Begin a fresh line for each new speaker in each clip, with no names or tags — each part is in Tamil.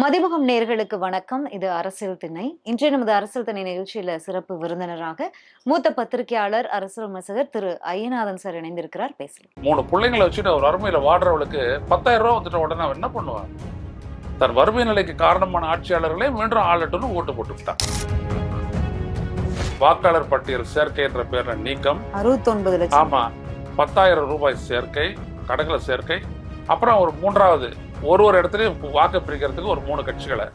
மதிமுகம் நேர்களுக்கு வணக்கம். இது அரசியல் திணை இன்றைய நமது அரசியல் திணை நிகழ்ச்சியில சிறப்பு விருந்தினராக மூத்த பத்திரிகையாளர் அரசியல் விமர்சகர் திரு ஐயநாதன் சார் இணைந்திருக்கிறார். பேசலாம்.
மூணு பிள்ளைங்களை வச்சுட்டு ஒரு வறுமையில வாடுறவளுக்கு பத்தாயிரம் ரூபா வந்துட்ட உடனே அவன் என்ன பண்ணுவான் தன் வறுமை நிலைக்கு காரணமான ஆட்சியாளர்களே மீண்டும் ஆளட்டும்னு ஓட்டு போட்டு விட்டான் வாக்காளர் பட்டியல் சேர்க்கை என்ற பேர்ல நீக்கம்.
அறுபத்தொன்பது லட்சம்.
ஆமா. பத்தாயிரம் ரூபாய் சேர்க்கை கணக்குல சேர்க்கை. அப்புறம் ஒரு மூன்றாவது ஒரு ஒரு இடத்துலையும் வாக்கு பிரிக்கிறதுக்கு ஒரு மூணு கட்சிகளை.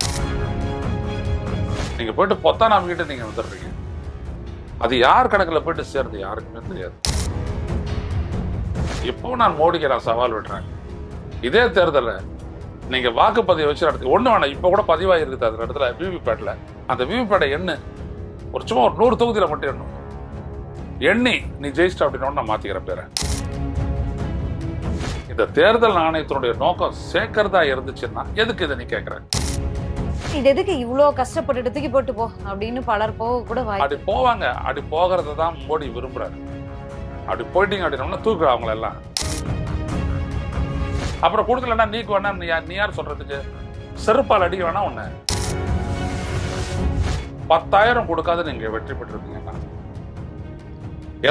நீங்க போயிட்டு பொத்தா நம்பிக்கிட்டு நீங்க வந்துடுறீங்க. அது யார் கணக்கில் போயிட்டு சேருது யாருக்குமே தெரியாது. இப்போ நான் மோடிக்கு நான் சவால் விடுறேன். இதே தேர்தலில் நீங்க வாக்குப்பதிவை வச்சு நடத்தி ஒன்று வேணாம் இப்போ கூட பதிவாகி இருக்குது அந்த இடத்துல விவிபேட்டில் அந்த விவிபேட்டை எண்ணு ஒரு சும்மா ஒரு நூறு தொகுதியில் மட்டும் எண்ணும். எண்ணி நீ ஜெயிச்சிட்ட அப்படின்னு நான் மாற்றிக்கிறேன் பேரை. இந்த தேர்தல் ஆணையத்தினுடைய நோக்கம் சேர்க்கறதா இருந்துச்சுன்னா எதுக்கு இதை நீ கேட்கற
இது எதுக்கு இவ்ளோ கஷ்டப்பட்டு தூக்கி போட்டு போ அப்படின்னு பலர் போக கூட
அப்படி போவாங்க. அப்படி போகிறத தான் மோடி விரும்புறாரு. அப்படி போயிட்டீங்க அப்படின்னா தூக்குற அவங்கள எல்லாம். அப்புறம் கொடுக்கலன்னா நீக்கு வேணா நீ யார் நீ யார் சொல்றதுக்கு? செருப்பால் அடிக்க வேணா உன்னை. பத்தாயிரம் கொடுக்காத நீங்க வெற்றி பெற்றிருந்தீங்கன்னா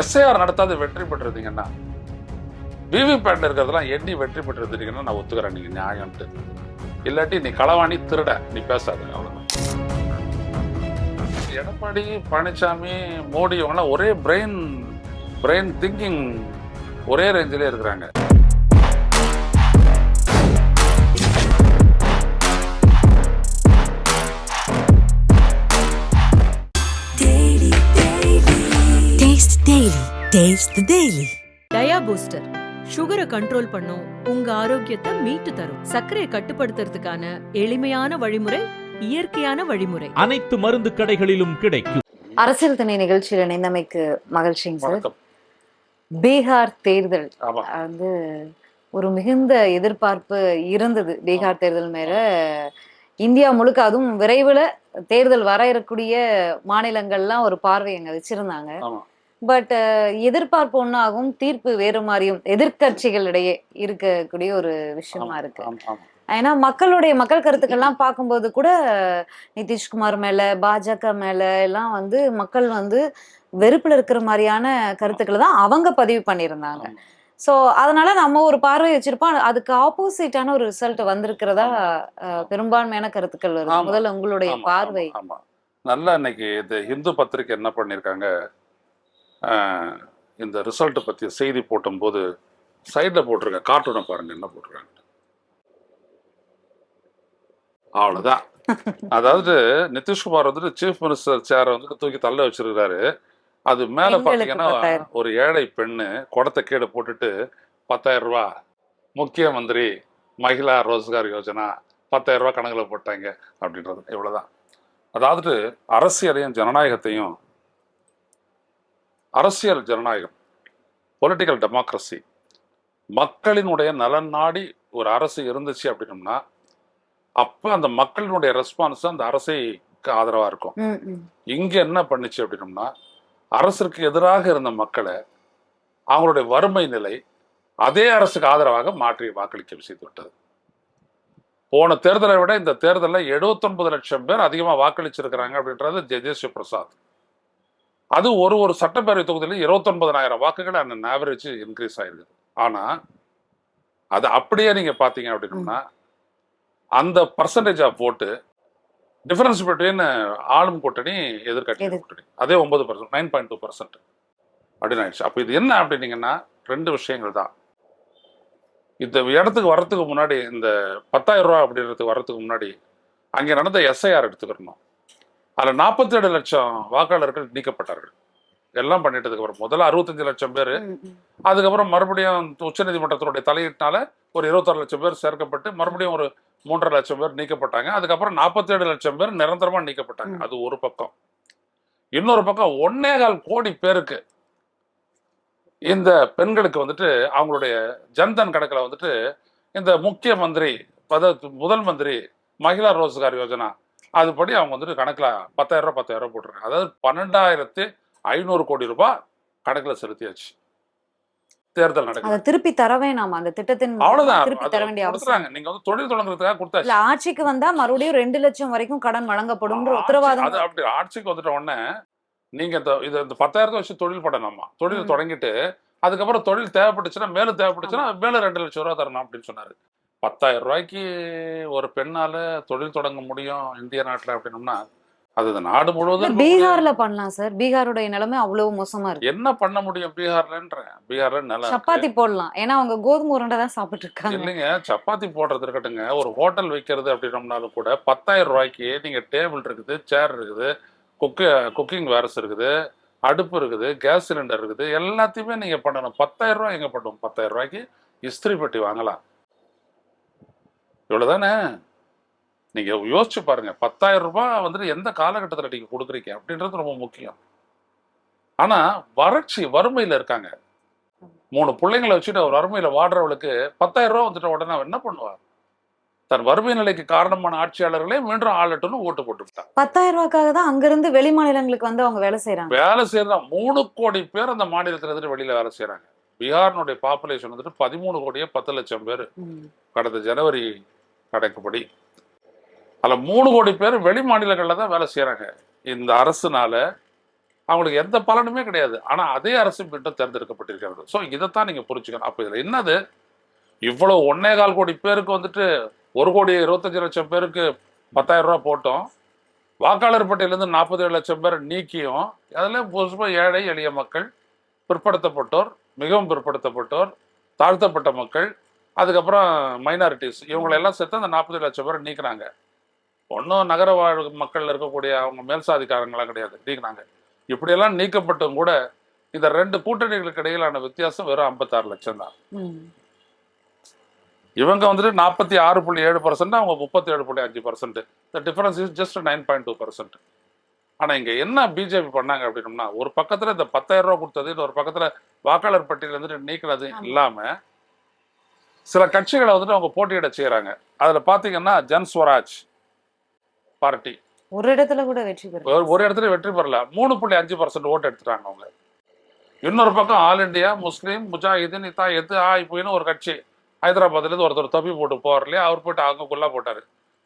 எஸ்ஐஆர் நடத்தாத வெற்றி பெற்றிருந்தீங்கன்னா விவிபேட்ல இருக்கிறதெல்லாம் எண்ணி வெற்றி பெற்றிருந்தீங்கன்னா நான் ஒத்துக்கிறேன். நீங்க நியாயம்ட்டு. இல்லாட்டி நீ களவாணி திருட. நீ பேசாத அவ்வளவுதான். எடப்பாடி பழனிசாமி மோடி இவங்கெல்லாம் ஒரே பிரெயின் பிரெயின் திங்கிங் ஒரே ரேஞ்சிலே இருக்கிறாங்க.
Taste Daily. Taste the Daily.
Dia booster சுகரை கண்ட்ரோல் பண்ணும் உங்க ஆரோக்கியத்தை மீட்டு தரும். சர்க்கரையை கட்டுப்படுத்துறதுக்கான எளிமையான வழிமுறை இயற்கையான வழிமுறை.
அனைத்து மருந்து கடைகளிலும் கிடைக்கும்.
அரசியல் திணை நிகழ்ச்சியில் இணைந்தமைக்கு மகிழ்ச்சிங்க சார். பீகார் தேர்தல் வந்து ஒரு மிகுந்த எதிர்பார்ப்பு இருந்தது. பீகார் தேர்தல் மேல. இந்தியா முழுக்க அதுவும் விரைவில் தேர்தல் வர இருக்கக்கூடிய மாநிலங்கள்லாம் ஒரு பார்வை அங்க வச்சிருந்தாங்க. பட் எதிர்பார்ப்பு ஒன்றாகும் தீர்ப்பு வேறு மாதிரியும் எதிர்க்கட்சிகளிடையே இருக்கக்கூடிய ஒரு விஷயமா இருக்கு. ஏன்னா மக்களுடைய மக்கள் கருத்துக்கள்லாம் பார்க்கும்போது கூட நிதிஷ்குமார் மேல பாஜக மேல எல்லாம் வந்து மக்கள் வந்து வெறுப்புல இருக்கிற மாதிரியான கருத்துக்களை தான் அவங்க பதிவு பண்ணியிருந்தாங்க. ஸோ அதனால நம்ம ஒரு பார்வை வச்சிருப்போம் அதுக்கு ஆப்போசிட்டான ஒரு ரிசல்ட் வந்திருக்கிறதா பெரும்பான்மையான கருத்துக்கள் வருது. முதல்ல உங்களுடைய பார்வை.
நல்லா இன்னைக்கு இந்த இந்து பத்திரிக்கை என்ன பண்ணியிருக்காங்க இந்த ரிசல்ட் பத்தி செய்தி போட்டும்போது சைடில் போட்டிருக்க கார்ட்டூனை பாருங்க என்ன போட்டிருக்காங்க? அவ்வளவுதான். அதாவது நிதிஷ்குமார் வந்துட்டு சீஃப் மினிஸ்டர் சேரை வந்துட்டு தூக்கி தள்ள வச்சிருக்காரு அது மேல
பத்தாயிரம்.
ஒரு ஏழை பெண்ணு குடத்தை கீழே போட்டுட்டு பத்தாயிரம் ரூபா முக்கிய மந்திரி மகிழா ரோஸ்கார் யோஜனா பத்தாயிரம் ரூபாய் கணக்குல போட்டாங்க அப்படின்றது இவ்வளவுதான். அதாவது அரசியலையும் ஜனநாயகத்தையும் அரசியல் ஜனநாயகம் பொலிட்டிக்கல் டெமோக்ரஸி மக்களினுடைய நலன் நாடி ஒரு அரசு இருந்துச்சு அப்படின்னம்னா அப்ப அந்த மக்களினுடைய ரெஸ்பான்ஸ் அந்த அரசுக்கு ஆதரவா இருக்கும். இங்க என்ன பண்ணுச்சு அப்படின்னம்னா அரசுக்கு எதிராக இருந்த மக்களை அவங்களுடைய வறுமை நிலை அதே அரசுக்கு ஆதரவாக மாற்றி வாக்களிக்க செய்து விட்டது. போன தேர்தலை விட இந்த தேர்தலில் 79 லட்சம் பேர் அதிகமாக வாக்களிச்சிருக்கிறாங்க அப்படின்றது ஜெயதேஸ்வ பிரசாத் அது ஒரு ஒரு சட்டப்பேரவை தொகுதியிலும் 29000 வாக்குகள் அந்த ஆவரேஜ் இன்க்ரீஸ் ஆயிருக்குது ஆனா அது அப்படியே நீங்க பாத்தீங்க அப்படின்னம்னா அந்த பர்சன்டேஜ் ஆஃப் ஓட்டு டிஃபரன்ஸ் பிட்வீன் ஆளும் கூட்டணி எதிர்கட்சி
எதிர்-
கூட்டணி. அதே ஒன்பது percent nine point two percent அப்படின்னு ஆயிடுச்சு. அப்போ இது என்ன அப்படின்னீங்கன்னா ரெண்டு விஷயங்கள் தான். இந்த இடத்துக்கு வர்றதுக்கு முன்னாடி இந்த பத்தாயிரம் ரூபா அப்படின்றதுக்கு வர்றதுக்கு முன்னாடி அங்கே நடந்த எஸ்ஐஆர் எடுத்துக்கிறணும் அதில் நாற்பத்தேழு லட்சம் வாக்காளர்கள் நீக்கப்பட்டார்கள் எல்லாம் பண்ணிட்டதுக்கு அப்புறம் முதல்ல அறுபத்தஞ்சு லட்சம் பேர். அதுக்கப்புறம் மறுபடியும் உச்சநீதிமன்றத்தினுடைய தலையீட்டினால ஒரு இருபத்தாறு லட்சம் பேர் சேர்க்கப்பட்டு மறுபடியும் ஒரு மூன்றரை லட்சம் பேர் நீக்கப்பட்டாங்க அதுக்கப்புறம் நாற்பத்தேழு லட்சம் பேர் நிரந்தரமா நீக்கப்பட்டாங்க. அது ஒரு பக்கம் இன்னொரு பக்கம் ஒன்னேகால் கோடி பேருக்கு இந்த பெண்களுக்கு வந்துட்டு அவங்களுடைய ஜன்தன் கணக்குல வந்துட்டு இந்த முக்கிய மந்திரி அதாவது முதல் மந்திரி மகிழா ரோஸ்கார் யோஜனா அதுபடி அவங்க வந்துட்டு கணக்குல பத்தாயிரம் ரூபாய் பத்தாயிரம் ரூபாய் போட்டிருக்காங்க அதாவது பன்னெண்டாயிரத்து ஐநூறு கோடி ரூபாய் கணக்குல செலுத்தியாச்சு. தேர்தல்
அதை
நடக்குது
திருப்பி தரவே நாம அந்த திட்டத்தின்
அவ்வளவுதான்.
திருப்பி தர வேண்டிய அவசியம்.
நீங்க வந்து தொழில் தொடங்குறதுக்காக
இல்ல
கொடுத்தாச்சு
ஆட்சிக்கு வந்தா மறுபடியும் ரெண்டு லட்சம் வரைக்கும் கடன் வழங்கப்படும் உத்தரவாதம்.
அது அப்படி ஆட்சிக்கு வந்துட்ட உடனே நீங்க இந்த இது இந்த பத்தாயிரத்தை வச்சு தொழில் பண்ணணுமா தொழில். தொடங்கிட்டு அதுக்கப்புறம் தொழில் தேவைப்பட்டுச்சுன்னா மேலும் தேவைப்பட்டுச்சுன்னா மேலும் ரெண்டு லட்சம் ரூபா தரணும் அப்படின்னு சொன்னாரு. பத்தாயிரம் ரூபாய்க்கு ஒரு பெண்ணால தொழில் தொடங்க முடியும் இந்திய நாட்டுல அப்படின்னோம்னா அது நாடு முழுவதும்
பீகார்ல பண்ணலாம் சார். பீகாருடைய நிலைமை அவ்வளவு மோசமா இருக்கு.
என்ன பண்ண முடியும் பீகார்லன்றேன். பீகார்ல நல்லா.
சப்பாத்தி போடலாம். ஏன்னா அவங்க கோதுமை உருண்டை தான் சாப்பிட்டு இருக்காங்க
இல்லைங்க சப்பாத்தி போடுறது இருக்கட்டுங்க. ஒரு ஹோட்டல் வைக்கிறது அப்படின்னோம்னாலும் கூட பத்தாயிரம் ரூபாய்க்கு நீங்க டேபிள் இருக்குது சேர் இருக்குது குக்கு குக்கிங் வேர்ஸ் இருக்குது அடுப்பு இருக்குது கேஸ் சிலிண்டர் இருக்குது எல்லாத்தையுமே நீங்க பண்ணணும். பத்தாயிரம் ரூபாய் எங்க பண்ணுவோம் பத்தாயிரம் ரூபாய்க்கு இஸ்திரி பெட்டி வாங்கலாம். இவ்வளவுதானே? நீங்க யோசிச்சு பாருங்க. பத்தாயிரம் ரூபாய் வந்துட்டு எந்த காலகட்டத்தில் நீங்க கொடுக்குறீங்க அப்படின்றது ரொம்ப முக்கியம். ஆனா வறட்சி வறுமையில இருக்காங்க. மூணு பிள்ளைங்களை வச்சுட்டு ஒரு வறுமையில வாடுறவளுக்கு பத்தாயிரம் ரூபாய் வந்துட்ட உடனே என்ன பண்ணுவா தன் வறுமை நிலைக்கு காரணமான ஆட்சியாளர்களே மீண்டும் ஆளட்டும்னு ஓட்டு போட்டு விட்டான்
பத்தாயிரம் ரூபாய்க்காக தான் அங்க இருந்து வெளி மாநிலங்களுக்கு வந்து அவங்க வேலை செய்யறாங்க
வேலை செய்யறதா மூணு கோடி பேர் அந்த மாநிலத்துல இருந்துட்டு வெளியில வேலை செய்யறாங்க பீகாரினுடைய பாப்புலேஷன் வந்துட்டு பதிமூணு கோடியே பத்து லட்சம் பேர். கடந்த ஜனவரி கணக்குப்படி அதில் மூணு கோடி பேர் வெளி மாநிலங்களில் தான் வேலை செய்கிறாங்க இந்த அரசுனால அவங்களுக்கு எந்த பலனுமே கிடையாது. ஆனால் அதே அரசு மீண்டும் தேர்ந்தெடுக்கப்பட்டிருக்கிறது ஸோ இதைத்தான் நீங்கள் புரிஞ்சுக்கணும். அப்போ இதில் என்னது? இவ்வளோ ஒன்னே கால் கோடி பேருக்கு வந்துட்டு ஒரு கோடி இருபத்தஞ்சு லட்சம் பேருக்கு பத்தாயிரம் ரூபாய் போட்டோம். வாக்காளர் பட்டியலேருந்து நாற்பத்தேழு லட்சம் பேர் நீக்கியும் அதில் புதுசாக ஏழை எளிய மக்கள் பிற்படுத்தப்பட்டோர் மிகவும் பிற்படுத்தப்பட்டோர் தாழ்த்தப்பட்ட மக்கள் அதுக்கப்புறம் மைனாரிட்டிஸ் இவங்களெல்லாம் சேர்த்து அந்த நாற்பது லட்சம் பேரை நீக்கினாங்க ஒன்றும் நகர வாழ் மக்கள் இருக்கக்கூடிய அவங்க மேல் சாதிக்காரங்களாம் கிடையாது. நீக்கினாங்க இப்படியெல்லாம் நீக்கப்பட்டும் கூட இந்த ரெண்டு கூட்டணிகளுக்கு இடையிலான வித்தியாசம் வெறும் ஐம்பத்தாறு லட்சம் தான். இவங்க வந்துட்டு நாற்பத்தி ஆறு புள்ளி ஏழு பர்சன்ட் அவங்க முப்பத்தி ஏழு புள்ளி அஞ்சு percent the difference is just nine point two percent ஆனால் இங்கே என்ன பிஜேபி பண்ணாங்க அப்படின்னம்னா ஒரு பக்கத்தில் இந்த பத்தாயிரம் ரூபா கொடுத்தது இன்னொரு பக்கத்தில் வாக்காளர் பட்டியல் வந்துட்டு நீக்கினது. இல்லாமல் சில கட்சிகளை வந்துட்டு அவங்க போட்டியிட செய்கிறாங்க அதில் பார்த்தீங்கன்னா ஜன் ஸ்வராஜ் பார்ட்டி.
ஒரு இடத்துல கூட வெற்றி பெறும்
ஒரு இடத்துல வெற்றி பெறல. மூணு புள்ளி அஞ்சு பர்சன்ட் ஓட்டு எடுத்துட்டாங்க அவங்க. இன்னொரு பக்கம் ஆல் இண்டியா முஸ்லீம் முஜாஹிதீன் இதா எது ஆ இப்போன்னு ஒரு கட்சி. ஹைதராபாத்லேருந்து ஒருத்தர் தப்பி போட்டு போவார் இல்லையா? அவர் போயிட்டு அவங்க குள்ளா போட்டார்.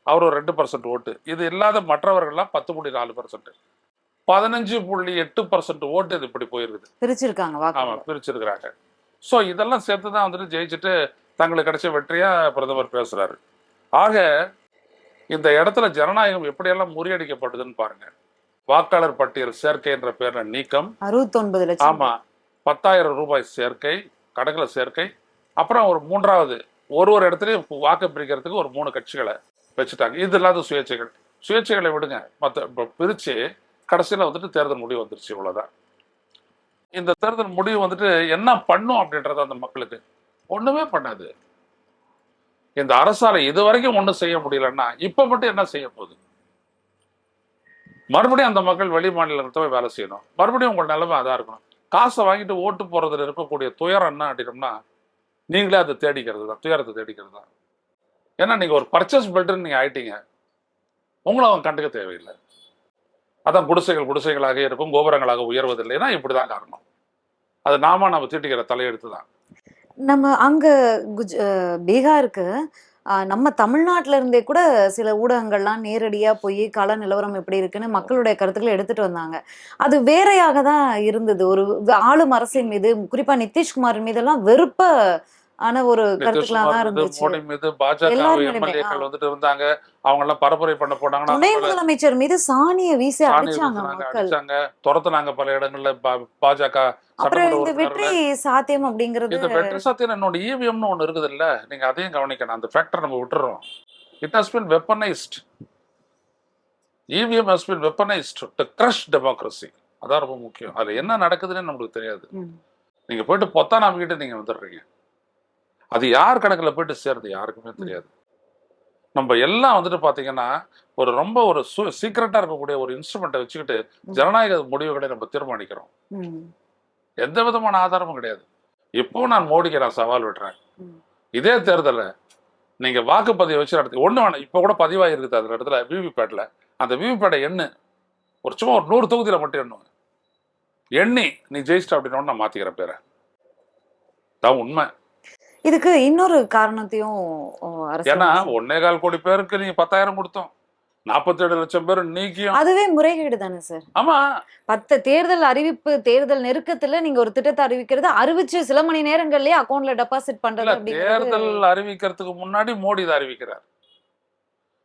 அவர் ஒரு ரெண்டு பர்சன்ட் ஓட்டு. இது இல்லாத மற்றவர்கள்லாம் பத்து புள்ளி நாலு பர்சன்ட் பதினஞ்சு புள்ளி எட்டு பர்சன்ட் ஓட்டு இது இப்படி போயிருக்குது.
பிரிச்சிருக்காங்க
ஆமா
வாக்கு
பிரிச்சிருக்கிறாங்க. ஸோ இதெல்லாம் சேர்த்து தான் வந்துட்டு ஜெயிச்சுட்டு தங்களுக்கு கிடைச்ச வெற்றியா பிரதமர் பேசுறாரு. ஆக இந்த இடத்துல ஜனநாயகம் எப்படியெல்லாம் முறியடிக்கப்பட்டதுன்னு பாருங்க. வாக்காளர் பட்டியல் சேர்க்கை என்ற பேர்ல நீக்கம்.
அறுபத்தொன்பது லட்சம்.
ஆமா பத்தாயிரம் ரூபாய் சேர்க்கை கணக்குல சேர்க்கை அப்புறம் ஒரு மூன்றாவது ஒரு ஒரு இடத்துலயும் வாக்கு பிரிக்கிறதுக்கு ஒரு மூணு கட்சிகளை வச்சுட்டாங்க. இது இல்லாத சுயேட்சைகள். சுயேட்சைகளை விடுங்க. மற்ற பிரிச்சு கடைசியில வந்துட்டு தேர்தல் முடிவு வந்துருச்சு இவ்வளவுதான். இந்த தேர்தல் முடிவு வந்துட்டு என்ன பண்ணும் அப்படின்றது அந்த மக்களுக்கு ஒன்றுமே பண்ணாது. இந்த அரசால இது வரைக்கும் ஒன்றும் செய்ய முடியலன்னா இப்போ மட்டும் என்ன செய்ய போகுது? மறுபடியும் அந்த மக்கள் வெளி மாநிலங்கள்ட்ட போய் வேலை செய்யணும். மறுபடியும் உங்கள் நிலைமை அதாக இருக்கணும். காசை வாங்கிட்டு ஓட்டு போகிறதுல இருக்கக்கூடிய துயரம் என்ன அப்படின்னம்னா நீங்களே அதை தேடிக்கிறது தான் துயரத்தை தேடிக்கிறது தான் ஏன்னா நீங்கள் ஒரு பர்ச்சேஸ் பில்டர்னு நீங்கள் ஆயிட்டீங்க. உங்களை அவன் கண்டுக்க தேவையில்லை. அதான் குடிசைகள் குடிசைகளாக இருக்கும் கோபுரங்களாக உயர்வதில்லைன்னா இப்படிதான் காரணம். அது நாம நம்ம தீட்டிக்கிற தலையெடுத்து தான்
நம்ம அங்க குஜ் பீகாருக்கு நம்ம தமிழ்நாட்டில இருந்தே கூட சில ஊடகங்கள்லாம் நேரடியா போய் கள நிலவரம் எப்படி இருக்குன்னு மக்களுடைய கருத்துக்களை எடுத்துட்டு வந்தாங்க. அது வேறையாக தான் இருந்தது. ஒரு ஆளும் அரசின் மீது குறிப்பா நிதிஷ்குமார் மீதெல்லாம் வெறுப்ப ஆன ஒரு தான்
நிதிஷ்குமார் மீது
இருந்துச்சு.
மோடி மீது பாஜக எம்எல்ஏக்கள். வந்துட்டு இருந்தாங்க. அவங்க எல்லாம் பரப்புரை பண்ண போனாங்கன்னா
துணை முதலமைச்சர் மீது சாணிய வீசி அடிச்சாங்க
அடிச்சாங்க. துரத்துனாங்க பல இடங்கள்ல. பாஜக
அப்புறம் இந்த வெற்றி. சாத்தியம் அப்படிங்கிறது
இந்த வெற்றி சத்தியம் என்னோட இவிஎம்னு ஒண்ணு இருக்குது இல்ல நீங்க அதையும் கவனிக்கணும். அந்த ஃபேக்டர் நம்ம விட்டுறோம். It has been weaponised EVM has been weaponised to crush democracy அதான் ரொம்ப முக்கியம். அதுல என்ன நடக்குதுன்னு நம்மளுக்கு தெரியாது. நீங்க போயிட்டு பொத்தா நம்பிக்கிட்டு நீங்க வந்துடுறீங்க. அது யார் கணக்குல போயிட்டு சேருது? யாருக்குமே தெரியாது. நம்ம எல்லாம் வந்துட்டு பாத்தீங்கன்னா ஒரு ரொம்ப ஒரு சீக்கிரட்டா இருக்கக்கூடிய ஒரு இன்ஸ்ட்ருமெண்ட்டை வச்சுக்கிட்டு ஜனநாயக முடிவுகளை நம்ம தீர்மானிக்கிறோம். எந்த விதமான ஆதாரமும் கிடையாது. இப்போ நான் மோடிக்கு நான் சவால் விடுறேன். இதே தேர்தல்ல நீங்க வாக்குப்பதிவை வச்சு நடத்தி ஒண்ணு வேணாம் இப்போ கூட பதிவாயிருக்குது அந்த இடத்துல விவிபேட்ல. அந்த விவிபேட்டை எண்ணு. ஒரு சும்மா ஒரு நூறு தொகுதியில மட்டும் எண்ணுங்க எண்ணி நீ ஜெயிச்சிட்ட அப்படின்னு நான் மாத்திக்கிறேன் பேரை. தான் உண்மை.
இதுக்கு இன்னொரு காரணத்தையும்
ஏன்னா ஒன்னே கால் கோடி பேருக்கு நீங்க பத்தாயிரம் கொடுத்தோம். நாற்பத்தேழு லட்சம் பேர் நீக்கியும்.
அதுவே முறைகேடு தானே சார்?
ஆமா.
பத்து தேர்தல் அறிவிப்பு தேர்தல் நெருக்கத்துல நீங்க ஒரு திட்டத்தை அறிவிக்கிறது அறிவிச்சு சில மணி நேரங்கள்லயே அக்கௌண்ட்ல டெபாசிட் பண்றது
தேர்தல் அறிவிக்கிறதுக்கு முன்னாடி மோடி இதை அறிவிக்கிறார்.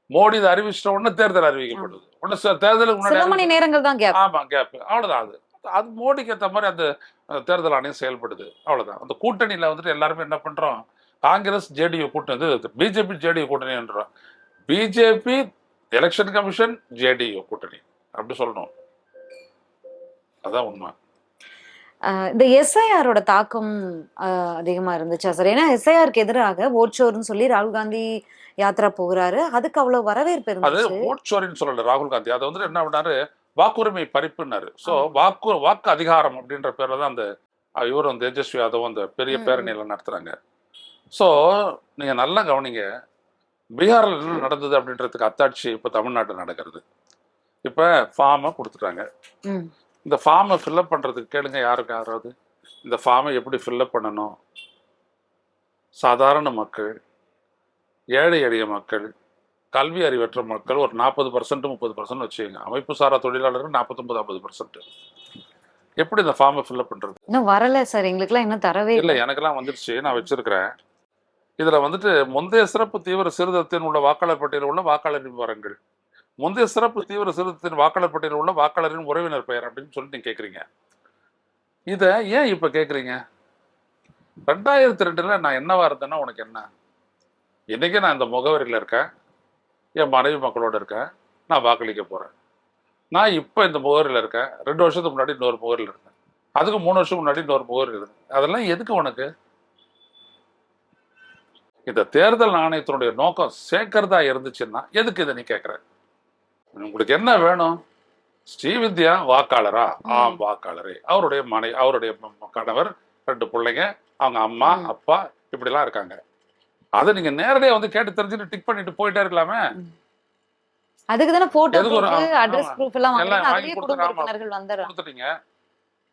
மோடி இதை அறிவிச்சிட்ட உடனே தேர்தல் அறிவிக்கப்படுது. உடனே தேர்தலுக்கு
சில மணி நேரங்கள் தான் கேப்
ஆமா கேப் அவ்வளவுதான் அது. அது மோடிக்கு ஏற்ற மாதிரி அந்த தேர்தல் ஆணையம் செயல்படுது. அவ்வளவுதான். அந்த கூட்டணியில வந்துட்டு எல்லாருமே என்ன பண்றோம்? காங்கிரஸ் ஜேடியு கூட்டணி. பிஜேபி ஜேடியு கூட்டணின்றோம் பிஜேபி எலெக்ஷன் கமிஷன் ஜேடியு கூட்டணி. அப்படி சொல்லணும். அதான் உண்மை.
இந்த எஸ்ஐஆரோட தாக்கம் ஆஹ் அதிகமா இருந்துச்சா சார்? ஏன்னா எஸ்ஐஆருக்கு எதிராக ஓட்சோர்னு சொல்லி ராகுல் காந்தி யாத்ரா போகிறாரு. அதுக்கு அவ்வளவு வரவேற்பு
அது
இருந்துச்சு.
ஓட் சோரின்னு சொல்லல ராகுல் காந்தி. அதை வந்துட்டு என்ன பண்ணாரு? வாக்குரிமை பறிப்புன்னாரு ஸோ வாக்கு வாக்கு அதிகாரம் அப்படின்ற பேர்ல தான் அந்த இவரும் தேஜஸ்வி யாதவும் அந்த பெரிய
ம்,
பேரணியில நடத்துறாங்க. ஸோ நீங்க நல்லா கவனிங்க. பீகார்ல என்ன நடந்தது அப்படின்றதுக்கு அத்தாட்சி இப்போ தமிழ்நாட்டில் நடக்கிறது. இப்போ ஃபார்மை கொடுத்துட்டாங்க. இந்த ஃபார்மை ஃபில்அப் பண்றதுக்கு கேளுங்க யாருக்கு யாராவது? இந்த ஃபார்மை எப்படி ஃபில்அப் பண்ணணும்? சாதாரண மக்கள் ஏழை எளிய மக்கள் கல்வி அறிவற்ற மக்கள் ஒரு நாற்பது பர்சன்ட் முப்பது பர்சன்ட் வச்சுக்கோங்க. அமைப்பு சாரா தொழிலாளர்கள் நாற்பத்தொம்பது ஐம்பது பர்சன்ட் எப்படி இந்த ஃபார்மை ஃபில்அப் பண்றது?
இன்னும் வரல சார். எங்களுக்குலாம் இன்னும் தரவே
இல்லை எனக்கெல்லாம் வந்துருச்சு. நான் வச்சிருக்கிறேன். இதுல வந்துட்டு முந்தைய சிறப்பு தீவிர சீர்திருத்தத்தில் உள்ள வாக்காளர் பட்டியலில் உள்ள வாக்காளரின் விவரங்கள். முந்தைய சிறப்பு தீவிர சீர்திருத்தத்தின் வாக்காளர் பட்டியலில் உள்ள வாக்காளரின் உறவினர் பெயர் அப்படின்னு சொல்லிட்டு நீங்க கேட்குறீங்க இதை ஏன் இப்போ கேட்குறீங்க ரெண்டாயிரத்தி ரெண்டுல நான் என்னவா இருந்தேன்னா உனக்கு என்ன? இன்னைக்கு நான் இந்த முகவரியில் இருக்கேன். என் மனைவி மக்களோட இருக்கேன். நான் வாக்களிக்க போறேன். நான் இப்போ இந்த முகவரியில் இருக்கேன். ரெண்டு வருஷத்துக்கு முன்னாடி இன்னொரு முகவரியில் இருந்தேன். அதுக்கு மூணு வருஷம் முன்னாடி இன்னொரு முகவரி இருந்தேன். அதெல்லாம் எதுக்கு உனக்கு? இந்த தேர்தல் ஆணையத்தினுடைய நோக்கம் சேர்க்கறதா இருந்துச்சுன்னா எதுக்கு இதை நீ கேட்குற உங்களுக்கு என்ன வேணும்? ஸ்ரீவித்யா வாக்காளரா? ஆம் வாக்காளரே. அவருடைய மனை அவருடைய கணவர் ரெண்டு பிள்ளைங்க அவங்க அம்மா. அப்பா இப்படிலாம் இருக்காங்க. அதை நீங்க நேரடியாக வந்து கேட்டு தெரிஞ்சுட்டு டிக் பண்ணிட்டு போயிட்டே இருக்கலாமே.
அதுக்கு தானே போட்டோ ப்ரூஃப் அட்ரஸ். ப்ரூஃப் எல்லாம்
வாங்கி
அதுலயே குடும்ப. உறுப்பினர்கள்
கொடுத்துட்டீங்க.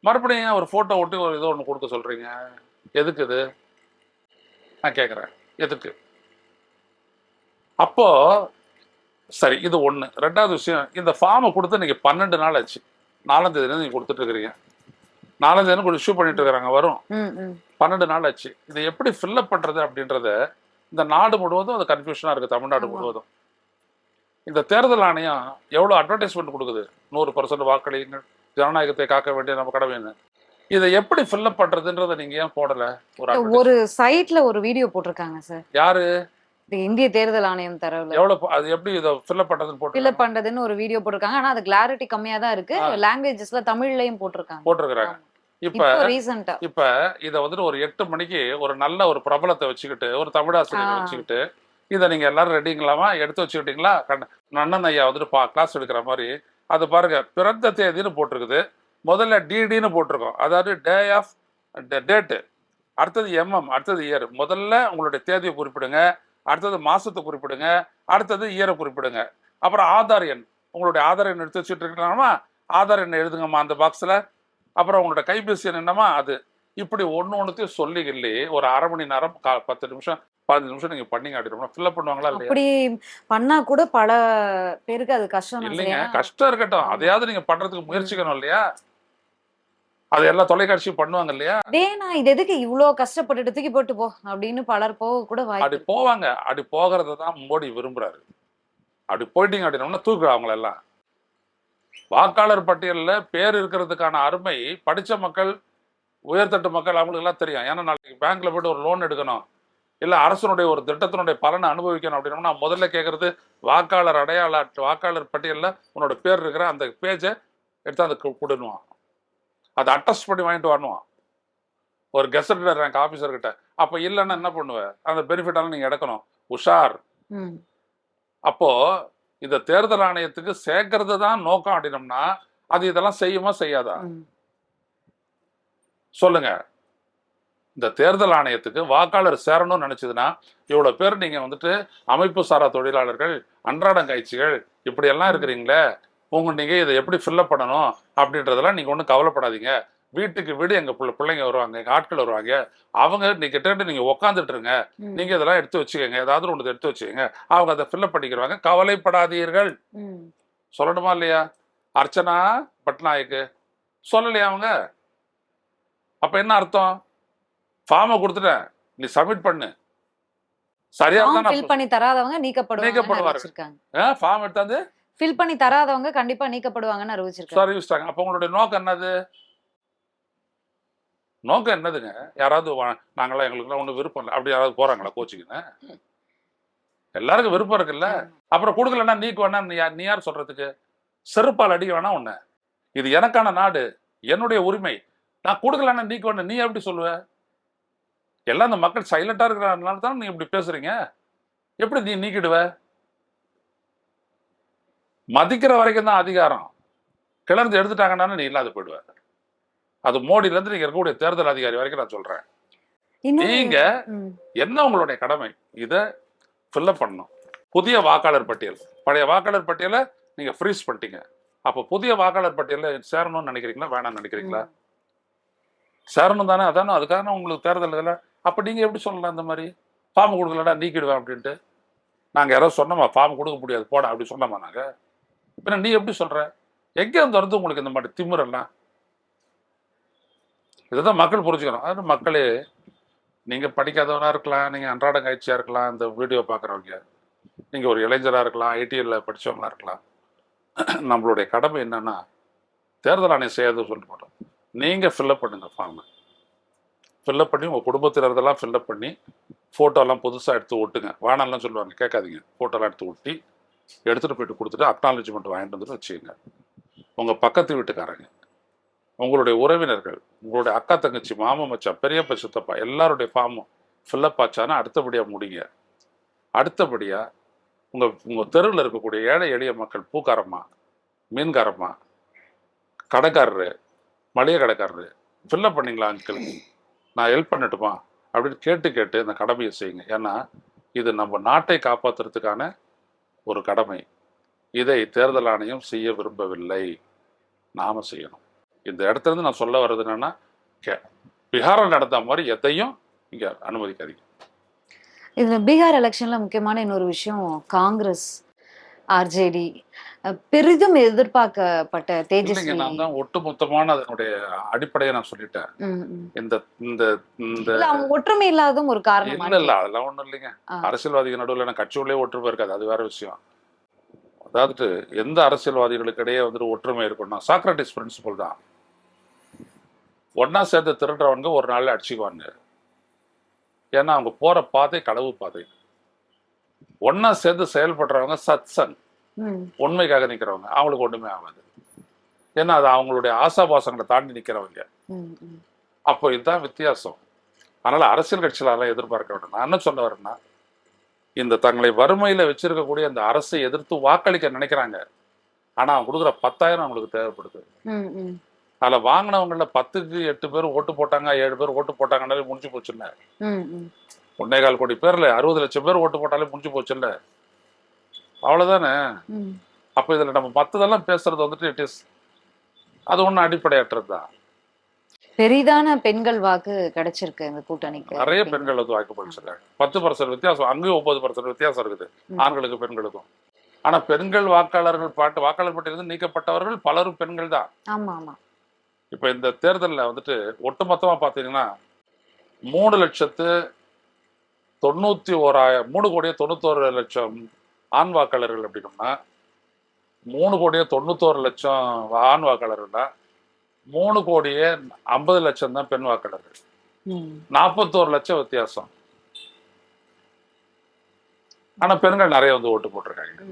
மறுபடியும் ஒரு போட்டோ ஒட்டி ஒரு ஏதோ ஒன்று கொடுக்க சொல்றீங்க. எதுக்கு இது? நான் கேட்குறேன் எதுக்கு? அப்போ சரி இது ஒன்று ரெண்டாவது விஷயம் இந்த ஃபார்மை கொடுத்து இன்னைக்கு பன்னெண்டு நாள் ஆச்சு. நாலாம் தேதி நீங்கள் கொடுத்துட்டு இருக்கிறீங்க. நாலாம் தேதி கூட இஷ்யூ பண்ணிட்டு இருக்கிறாங்க வரும். பன்னெண்டு நாள் ஆச்சு. இதை எப்படி ஃபில்லப் பண்றது அப்படின்றத இந்த நாடு முழுவதும் அது கன்ஃபியூஷனாக இருக்கு தமிழ்நாடு. முழுவதும். இந்த தேர்தல் ஆணையம் எவ்வளோ அட்வர்டைஸ்மெண்ட் கொடுக்குது? நூறு பர்சன்ட் வாக்களியுங்கள் ஜனநாயகத்தை காக்க வேண்டிய நம்ம கடமைன்னு இதை எப்படி ஃபில்லப் பண்றதுன்றதை நீங்க ஏன் போடல? ஒரு
ஒரு சைட்ல ஒரு வீடியோ போட்டிருக்காங்க சார்.
யாரு?
இந்திய தேர்தல் ஆணையம் தரவுல.
எவ்வளவு அது எப்படி இதை ஃபில்லப் பண்றதுன்னு போட்டு
ஃபில்அப் பண்றதுன்னு ஒரு வீடியோ போட்டிருக்காங்க. ஆனா அது கிளாரிட்டி கம்மியா தான் இருக்கு. லாங்குவேஜஸ்ல தமிழ்லயும் போட்டிருக்காங்க.
போட்டிருக்கிறாங்க. இப்ப
இப்போ
இத வந்துட்டு ஒரு எட்டு மணிக்கு ஒரு நல்ல ஒரு பிரபலத்தை வச்சுக்கிட்டு ஒரு தமிழாசிரியரை. வச்சுக்கிட்டு இதை நீங்க எல்லாரும் ரெடிங்களாமா எடுத்து வச்சுக்கிட்டீங்களா? நன்னன் ஐயா வந்துட்டு பா கிளாஸ் எடுக்கிற மாதிரி. அது பாருங்க பிறந்த தேதின்னு போட்டிருக்குது. முதல்ல டிடின்னு போட்டிருக்கோம். அதாவது டே ஆஃப் டேட்டு அடுத்தது எம்எம் அடுத்தது இயர் முதல்ல உங்களுடைய தேதியை குறிப்பிடுங்க. அடுத்தது மாசத்தை குறிப்பிடுங்க. அடுத்தது இயரை குறிப்பிடுங்க. அப்புறம் ஆதார் எண். உங்களுடைய ஆதார் எண் எடுத்து வச்சுட்டு இருக்கலாமா? ஆதார் எண் எழுதுங்கம்மா அந்த பாக்ஸில் அப்புறம் உங்களோட கைபேசி என்னமா அது. இப்படி ஒன்று ஒன்றுத்தையும் சொல்லி கிள்ளி ஒரு அரை மணி நேரம் பத்து நிமிஷம் பதினஞ்சு நிமிஷம் நீங்கள் பண்ணீங்க அப்படின்னா ஃபில்அப் பண்ணுவாங்களா
அப்படி பண்ணா கூட பல பேருக்கு அது கஷ்டம்
இல்லைங்க? கஷ்டம் இருக்கட்டும். அதையாவது நீங்க பண்றதுக்கு முயற்சிக்கணும் இல்லையா? அது எல்லா தொலைக்காட்சியும் பண்ணுவாங்க இல்லையா?
டேய் நான் இது எதுக்கு இவ்ளோ கஷ்டப்பட்டுட்டு தூக்கி போட்டு போ அப்படின்னு பலர் போக கூட
அப்படி போவாங்க. அப்படி போகிறத தான் மோடி விரும்புறாரு. அப்படி போயிட்டீங்க அப்படின்னா தூக்கு அவங்கள எல்லாம் வாக்காளர் பட்டியலில் பேர் இருக்கிறதுக்கான அருமை படிச்ச மக்கள் உயர்தட்டு மக்கள் அவங்களுக்கு எல்லாம் தெரியும். ஏன்னா நாளைக்கு பேங்க்ல போயிட்டு ஒரு லோன் எடுக்கணும். இல்ல அரசனுடைய ஒரு திட்டத்தினுடைய பலனை அனுபவிக்கணும் அப்படின்னா நான் முதல்ல கேட்கறது வாக்காளர் அடையாள வாக்காளர் பட்டியலில் உன்னோட பேர் இருக்கிற அந்த பேஜை எடுத்து அந்த கொடுணுவான் அதை அட்டஸ்ட் பண்ணி வாங்கிட்டு வரணும் ஒரு கெசட்டட் ரேங்க் ஆஃபீஸர் கிட்ட. அப்போ இல்லைன்னா என்ன பண்ணுவ? அந்த பெனிஃபிட்டாலும் நீங்க எடுக்கணும். உஷார்.
ம்.
இந்த தேர்தல் ஆணையத்துக்கு சேர்க்கறது தான் நோக்கம் அப்படின்னம்னா அது இதெல்லாம் செய்யுமா செய்யாதா. சொல்லுங்க. இந்த தேர்தல் ஆணையத்துக்கு வாக்காளர் சேரணும்னு நினைச்சதுன்னா இவ்வளவு பேர் நீங்க வந்துட்டு அமைப்பு சாரா தொழிலாளர்கள் அன்றாடம் காய்ச்சிகள் இப்படி எல்லாம் இருக்கிறீங்களே உங்க நீங்க இதை எப்படி ஃபில்லப் பண்ணணும் அப்படின்றதெல்லாம் நீங்க ஒன்றும் கவலைப்படாதீங்க. வீட்டுக்கு வீடு எங்க பிள்ளை பிள்ளைங்க வருவாங்க எங்க ஆட்கள் வருவாங்க. அவங்க நீங்க கிட்ட நீங்க உக்காந்துட்டு இருங்க நீங்க இதெல்லாம் எடுத்து வச்சுக்கோங்க. ஏதாவது ஒன்று எடுத்து வச்சுக்கோங்க. அவங்க அதை ஃபில்அப் பண்ணிக்கிறாங்க. கவலைப்படாதீர்கள். சொல்லணுமா இல்லையா? அர்ச்சனா பட்நாயக்கு. சொல்லலையா அவங்க? அப்ப என்ன அர்த்தம்? ஃபார்மை கொடுத்துட்டேன். நீ சப்மிட் பண்ணு. சரியா
ஃபில் பண்ணி தராதவங்க நீக்கப்படுவாங்கன்னு
நீக்கப்படுவார்கள்.
அறிவிச்சிருக்காங்க.
ஃபார்ம் எடுத்தாந்து?
ஃபில் பண்ணி தராதவங்க கண்டிப்பா நீக்கப்படுவாங்கன்னு அறிவிச்சிருக்காங்க.
அறிவிச்சிட்டாங்க அப்ப உங்களுடைய நோக்கம் என்னது? நோக்கம் என்னதுங்க? யாராவது நாங்களாம் எங்களுக்குலாம் ஒன்றும் விருப்பம் இல்லை. அப்படி யாராவது போறாங்களா கோச்சிங்கன்னு எல்லாருக்கும் விருப்பம் இருக்குல்ல. அப்புறம் கொடுக்கலன்னா நீக்கு வேணா நீ யார் நீ யார் சொல்றதுக்கு? செருப்பால் அடிக்க வேணா உன்னை இது எனக்கான நாடு என்னுடைய உரிமை. நான் கொடுக்கலன்னா நீக்கு வேணா நீ எப்படி சொல்லுவ? எல்லாம் இந்த மக்கள் சைலண்டா இருக்கிறனால தான் நீ இப்படி பேசுறீங்க? எப்படி நீ நீக்கிடுவ? மதிக்கிற வரைக்கும் தான் அதிகாரம். கிளர்ந்து எடுத்துட்டாங்கன்னா நீ இல்லாத போயிடுவ. அது மோடியில இருந்து நீங்க இருக்கக்கூடிய தேர்தல் அதிகாரி வரைக்கும் நான் சொல்றேன். நீங்க என்ன உங்களுடைய கடமை? இதை ஃபில்அப் பண்ணணும். புதிய வாக்காளர் பட்டியல். பழைய வாக்காளர் பட்டியலை நீங்க ஃப்ரீஸ் பண்ணிட்டீங்க. அப்போ புதிய வாக்காளர் பட்டியலில் சேரணும்னு நினைக்கிறீங்களா? வேணாம்னு நினைக்கிறீங்களா. சேரணும் தானே அதானே அதுக்காக உங்களுக்கு தேர்தல் இதில். அப்போ நீங்க எப்படி சொல்லலாம் இந்த மாதிரி? ஃபார்ம் கொடுக்கலடா நீக்கிடுவேன் அப்படின்ட்டு. நாங்க யாராவது சொன்னோமா ஃபார்ம் கொடுக்க முடியாது போட அப்படி சொன்னோமா நாங்க? பின்ன நீ எப்படி சொல்ற? எங்க இருந்து உங்களுக்கு இந்த மாதிரி இதை இதுதான் மக்கள் புரிஞ்சுக்கணும். அது மக்களே நீங்கள் படிக்காதவனாக இருக்கலாம் நீங்கள் அன்றாட காய்ச்சியாக இருக்கலாம் இந்த வீடியோ பார்க்குறவங்க நீங்கள் ஒரு இளைஞராக இருக்கலாம் ஐடிஎல்ல படிச்சவங்களா இருக்கலாம். நம்மளுடைய கடமை என்னன்னா தேர்தல் ஆணையம் செய்யாது சொல்லிட்டு மாட்டோம் நீங்கள் ஃபில்லப் பண்ணுங்கள் ஃபார்மை ஃபில்லப் பண்ணி உங்கள் குடும்பத்தினர்தெல்லாம் ஃபில்லப் பண்ணி ஃபோட்டோலாம் புதுசாக எடுத்து ஒட்டுங்க. வானம்லாம் சொல்லுவாங்க கேட்காதீங்க. ஃபோட்டோலாம் எடுத்து ஒட்டி எடுத்துகிட்டு போயிட்டு கொடுத்துட்டு அக்னாலஜ்மெண்ட் வாங்கிட்டு வந்துட்டு வச்சுக்கோங்க. உங்கள் பக்கத்து வீட்டுக்காரங்க. உங்களுடைய உறவினர்கள் உங்களுடைய அக்கா தங்கச்சி மாமா மச்சான் பெரியப்பா சித்தப்பா எல்லாருடைய ஃபார்மும் ஃபில்லப் ஆச்சானா அடுத்தபடியாக முடிங்க. அடுத்தபடியாக உங்கள் உங்கள் தெருவில் இருக்கக்கூடிய ஏழை எளிய மக்கள் பூக்காரம்மா மீன்காரம்மா கடைக்காரரு மளிகை கடைக்காரரு ஃபில்லப் பண்ணிங்களா அங்கிள் நான் ஹெல்ப் பண்ணட்டுமா? அப்படின்னு கேட்டு கேட்டு இந்த கடமையை செய்யுங்க. ஏன்னா இது நம்ம நாட்டை காப்பாத்துறதுக்கான ஒரு கடமை. இதை தேர்தல் ஆணையம் செய்ய விரும்பவில்லை. நாம் செய்யணும். இந்த இடத்துல இருந்து நான் சொல்ல வர்றது என்னன்னா பீகாரில் நடந்த மாதிரி எதையும் இங்க அனுமதிக்காதீங்க.
இதுல பீகார் எலெக்ஷன்ல முக்கியமான இன்னொரு விஷயம் காங்கிரஸ் ஆர்ஜேடி பெரிதும் எதிர்பார்க்கப்பட்ட தேஜஸ்வி
நான் தான் ஒட்டுமொத்தமான அதனுடைய அடிப்படையை நான் சொல்லிட்டேன். இந்த இந்த இந்த
இல்ல அவங்க ஒற்றுமை இல்லாததும் ஒரு
இல்ல
காரணம்
இல்ல அதெல்லாம் ஒண்ணும் இல்லைங்க. அரசியல்வாதிகள் நடுவில் நான் கட்சியுள்ளே ஒற்றுமை இருக்காது அது வேற விஷயம். அதாவது எந்த அரசியல்வாதிகளுக்கு இடையே வந்துட்டு ஒற்றுமை இருக்கும்னா சாக்ரட்டிஸ் பிரின்சிபல் தான். ஒண்ணா சேர்ந்து திருடுறவங்க ஒரு நாள்ல அடிச்சுக்குவாங்க. ஏன்னா அவங்க போற பாதை களவு பாதை. ஒண்ணா சேர்ந்து செயல்படுறவங்க
ம்,
உண்மைக்காக நிக்கிறவங்க. அவங்களுக்கு ஒண்ணுமே ஆகாது. ஏன்னா அது அவங்களுடைய ஆசாபாசங்களை தாண்டி
ம்.
அப்போ இதுதான் வித்தியாசம். அதனால அரசியல் கட்சிகளெல்லாம் எதிர்பார்க்க வேண்டாம் நான் என்ன சொல்ல வரேன்னா இந்த தங்களை வறுமையில வச்சிருக்கக்கூடிய அந்த அரசை எதிர்த்து வாக்களிக்க நினைக்கிறாங்க. ஆனா அவங்க கொடுக்குற பத்தாயிரம் அவங்களுக்கு தேவைப்படுது. அதுல வாங்கினவங்கள பத்துக்கு எட்டு பேர் ஓட்டு போட்டாங்க ஏழு பேர் ஓட்டு போட்டாங்கனாலே முடிஞ்சு போச்சுல்ல. ஒன்னே கால் கோடி பேர்ல அறுபது லட்சம் பேர் ஓட்டு போட்டாலே முடிஞ்சு போச்சுல்ல? அவ்வளவுதானே?
ம்.
அப்ப இதுல நம்ம மத்ததெல்லாம் பேசுறது வந்துட்டு இட் இஸ் அது ஒன்றும் அடிப்படையற்றது. தான்
பெரிதான பெண்கள் வாக்கு கிடைச்சிருக்கு இந்த கூட்டணிக்கு.
நிறைய பெண்கள் வந்து வாக்குப்பளிச்சிருக்காங்க பத்து பர்சன்ட் வித்தியாசம் அங்கேயும் ஒன்பது பர்சன்ட் வித்தியாசம் இருக்குது. ஆண்களுக்கு பெண்களுக்கும். ஆனா பெண்கள் வாக்காளர்கள் பாட்டு வாக்காளர் பட்டியலிருந்து நீக்கப்பட்டவர்கள் பலரும் பெண்கள் தான்.
ஆமா ஆமா.
இப்ப இந்த தேர்தலில் வந்துட்டு ஒட்டுமொத்தமா பாத்தீங்கன்னா மூணு லட்சத்து தொண்ணூத்தி ஓராயிரம் மூணு கோடியே தொண்ணூத்தோரு லட்சம் ஆண் வாக்காளர்கள் அப்படின்னோம்னா மூணு கோடியே தொண்ணூத்தோரு லட்சம் ஆண் வாக்காளர்கள்னா மூணு கோடியே ஐம்பது லட்சம் தான் பெண் வாக்காளர்கள். நாற்பத்தோரு லட்சம் வித்தியாசம் ஆனா பெண்கள் நிறைய வந்து ஓட்டு போட்டிருக்காங்க.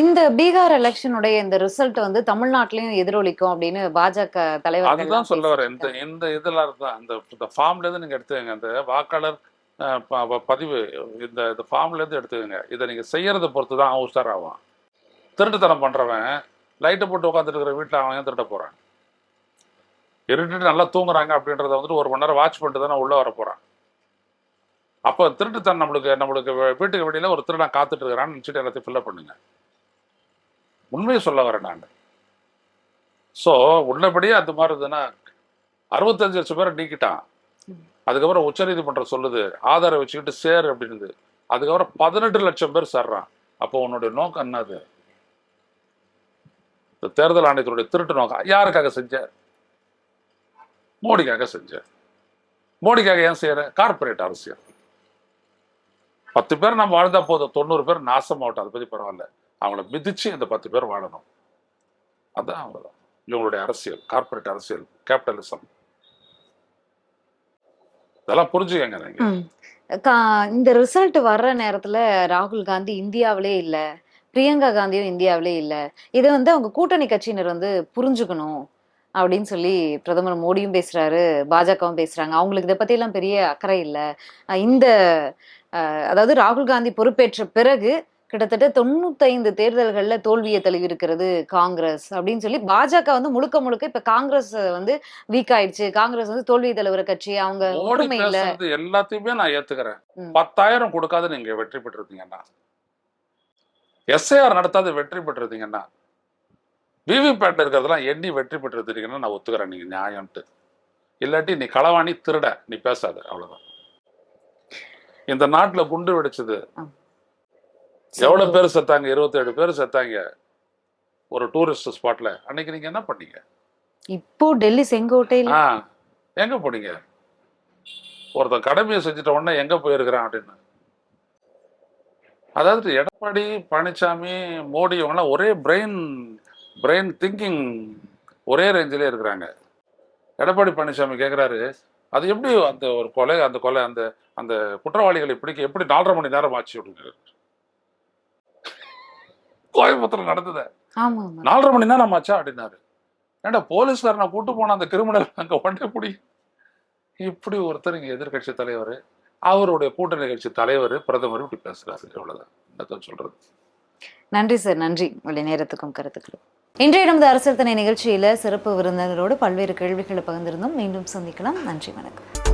இந்த பீகார் எலெக்ஷனுடைய இந்த ரிசல்ட் வந்து தமிழ்நாட்டிலையும் எதிரொலிக்கும் அப்படின்னு பாஜக தலைவர்
அதுதான் சொல்ல வரேன். இந்த இந்த இதுல தான் இந்த ஃபார்ம்ல இருந்து நீங்க எடுத்துக்கங்க. இந்த வாக்காளர் பதிவு இந்த இந்த ஃபார்ம்ல இருந்து எடுத்துக்கங்க. இதை நீங்க செய்யறத பொறுத்து தான் அவன் உஷார் ஆவான். திருட்டுத்தனம் பண்றவன் லைட்டை போட்டு உட்காந்துட்டு இருக்கிற வீட்டுல அவன் ஏன் திருட போறான்? இருட்டுட்டு நல்லா தூங்குறாங்க அப்படின்றத வந்துட்டு ஒரு மணி நேரம் வாட்ச் பண்ணிட்டு தானே உள்ள வர போறான். அப்போ திருட்டுத்தனம் நம்மளுக்கு நம்மளுக்கு வீட்டுக்கு வெளியில ஒரு திருடன் காத்துட்டு இருக்கிறான்னு நினச்சிட்டு எல்லாத்தையும் ஃபில்லப் பண்ணுங்க. உண்மையை சொல்ல வரேன் நான். ஸோ உள்ளபடியே அந்த மாதிரி இருந்ததுன்னா அறுபத்தஞ்சு லட்சம் பேரை நீக்கிட்டான். அதுக்கப்புறம் உச்சநீதிமன்றம் சொல்லுது ஆதாரம் வச்சுக்கிட்டு சேர் அப்படின்னுது. அதுக்கப்புறம் பதினெட்டு லட்சம் பேர் சேர்றான். அப்போ உன்னுடைய நோக்கம் என்னது இந்த தேர்தல் ஆணையத்தினுடைய திருட்டு நோக்கம். யாருக்காக செஞ்ச? மோடிக்காக செஞ்ச. மோடிக்காக ஏன் செய்யற? கார்ப்பரேட் அரசியல். பத்து பேர் நம்ம வாழ்ந்தா போதும். தொண்ணூறு பேர் நாசமாகட்டும். அதை பத்தி பரவாயில்ல. அவங்கள மிதிச்சு இந்த பத்து பேர் வாழணும். அதான் அவ்வளோதான் இவங்களுடைய அரசியல் கார்ப்பரேட் அரசியல் கேபிட்டலிசம் இதெல்லாம் புரிஞ்சுக்கங்க நீங்க.
கா- இந்த ரிசல்ட் வர்ற நேரத்துல ராகுல் காந்தி இந்தியாவிலே இல்ல. பிரியங்கா காந்தியும் இந்தியாவிலே இல்ல. இதை வந்து அவங்க கூட்டணி கட்சியினர் வந்து புரிஞ்சுக்கணும் அப்படின்னு சொல்லி பிரதமர் மோடியும் பேசுறாரு பாஜகவும் பேசுறாங்க. அவங்களுக்கு இதை பத்தி எல்லாம் பெரிய அக்கறை இல்ல. இந்த அதாவது ராகுல் காந்தி பொறுப்பேற்ற பிறகு கிட்டத்தட்ட தொண்ணூத்தைந்து தேர்தல்கள்ல தோல்வியை தழுவிருக்கிறது காங்கிரஸ் அப்படின்னு சொல்லி பாஜக வந்து முழுக்க முழுக்க இப்ப காங்கிரஸ் வந்து வீக் ஆயிடுச்சு. காங்கிரஸ் வந்து தோல்வி தலைவர் கட்சி. அவங்க ஒற்றுமை இல்ல.
எல்லாத்தையுமே நான் ஏத்துக்கிறேன். பத்தாயிரம் கொடுக்காத நீங்க வெற்றி பெற்றிருந்தீங்கன்னா எஸ்ஐஆர் நடத்தாத வெற்றி பெற்றிருந்தீங்கன்னா விவிபேட்ல இருக்கிறதெல்லாம் எண்ணி வெற்றி பெற்றிருந்தீங்கன்னா நான் ஒத்துக்கிறேன். நீங்க நியாயம்ட்டு இல்லாட்டி நீ களவாணி திருட. நீ பேசாத. அவ்வளவுதான். இந்த நாட்டுல குண்டு வெடிச்சது எவ்வளவு பேர் செத்தாங்க? இருபத்தேழு பேர் செத்தாங்க. ஒரு டூரிஸ்ட் ஸ்பாட்ல அன்னைக்கு நீங்க என்ன பண்ணீங்க?
இப்போ டெல்லி செங்கோட்டையில.
ஆ எங்க போனீங்க? ஒருத்தன் கடமையை செஞ்சுட்ட உடனே எங்க போயிருக்கிறான் அப்படின்னு. அதாவது எடப்பாடி பழனிசாமி மோடி இவங்கெல்லாம் ஒரே பிரெயின் பிரெயின் திங்கிங் ஒரே ரேஞ்சிலே இருக்கிறாங்க. எடப்பாடி பழனிசாமி கேட்குறாரு அது எப்படி அந்த ஒரு கொலை அந்த கொலை அந்த அந்த குற்றவாளிகளை பிடிக்க எப்படி நாலரை மணி நேரம் ஆச்சு? அப்படின்னு. கோயம்புத்தூர்ல நடந்தது. நாலரை மணி நேரம் ஆச்சா அப்படின்னாரு. ஏன்டா போலீஸ்காரனை கூட்டு போன அந்த கிரிமினல் அங்க ஒன்றே புடி. இப்படி ஒருத்தர் இங்க எதிர்கட்சி தலைவர் அவருடைய கூட்டணி கட்சி தலைவர் பிரதமர் இப்படி பேசுறாரு. இவ்வளவுதான் சொல்றது.
நன்றி சார் நன்றி. உங்களுடைய நேரத்துக்கும் கருத்துக்களும். இன்றைய நமது அரசியல் தனை நிகழ்ச்சியில சிறப்பு விருந்தினரோடு பல்வேறு கேள்விகளை பகிர்ந்திருந்தோம். மீண்டும் சந்திக்கலாம். நன்றி வணக்கம்.